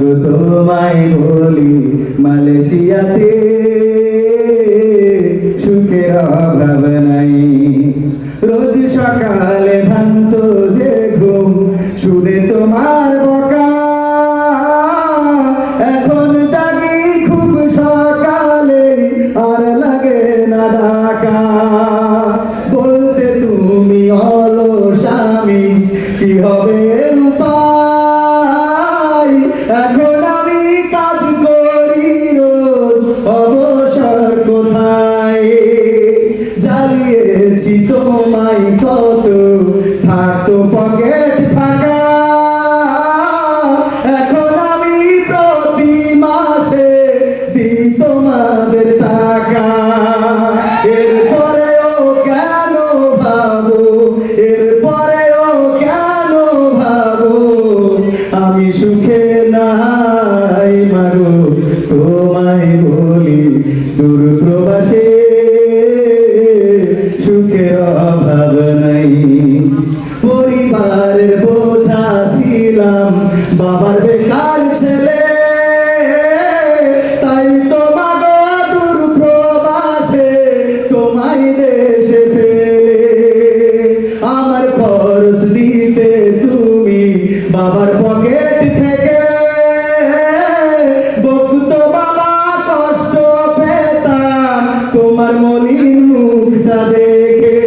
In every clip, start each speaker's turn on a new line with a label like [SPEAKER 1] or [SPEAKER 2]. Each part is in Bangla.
[SPEAKER 1] মাগো তোমায় বলি, মালয়েশিয়াতে সুখের অভাব নাই। রোজ সকালে ভান্ত যে ঘুম, শুনে তোমার এখন জাগি সকালে, আর লাগে না ডাকা বলতে তুমি অলস আমি, কি হবে উপায়? বাবার বেকার ছেলে। তাই তোমার দূর প্রবাসে তোমায় দেশে ফেলে। আমার খরচ দিতে তুমি বাবার পকেট থেকে বকতো বাবা কষ্ট পেতাম, তোমার মলিন মুখটা দেখে।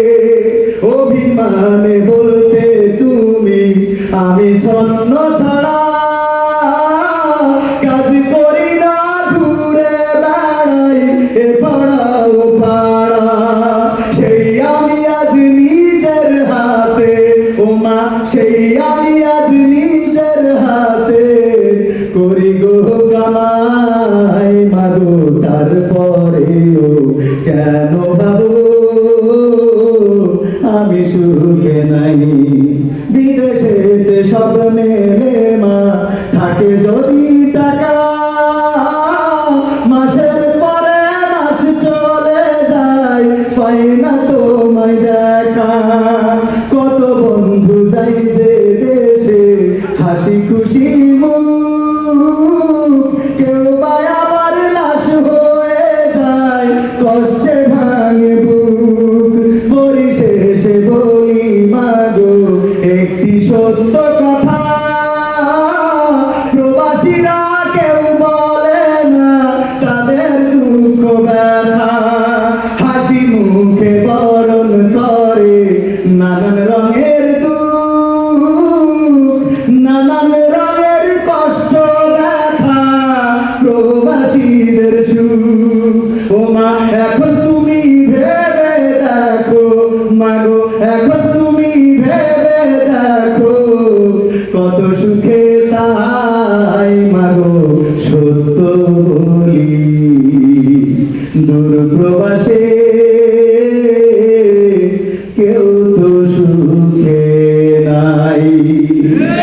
[SPEAKER 1] অভিমানে বলতে তুমি, আমি ছন্ন গো কামাই মাগো, তারপরেও কেন ভাবো? আমি সুখে নাই। বিদেশেতে সব মেলে মা, থাকে যদি একটি সত্য কথা। প্রবাসীরা কেউ বলে না, তাদের দুঃখ ব্যথা। হাসি মুখে বরণ করে, নানান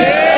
[SPEAKER 1] ঠিক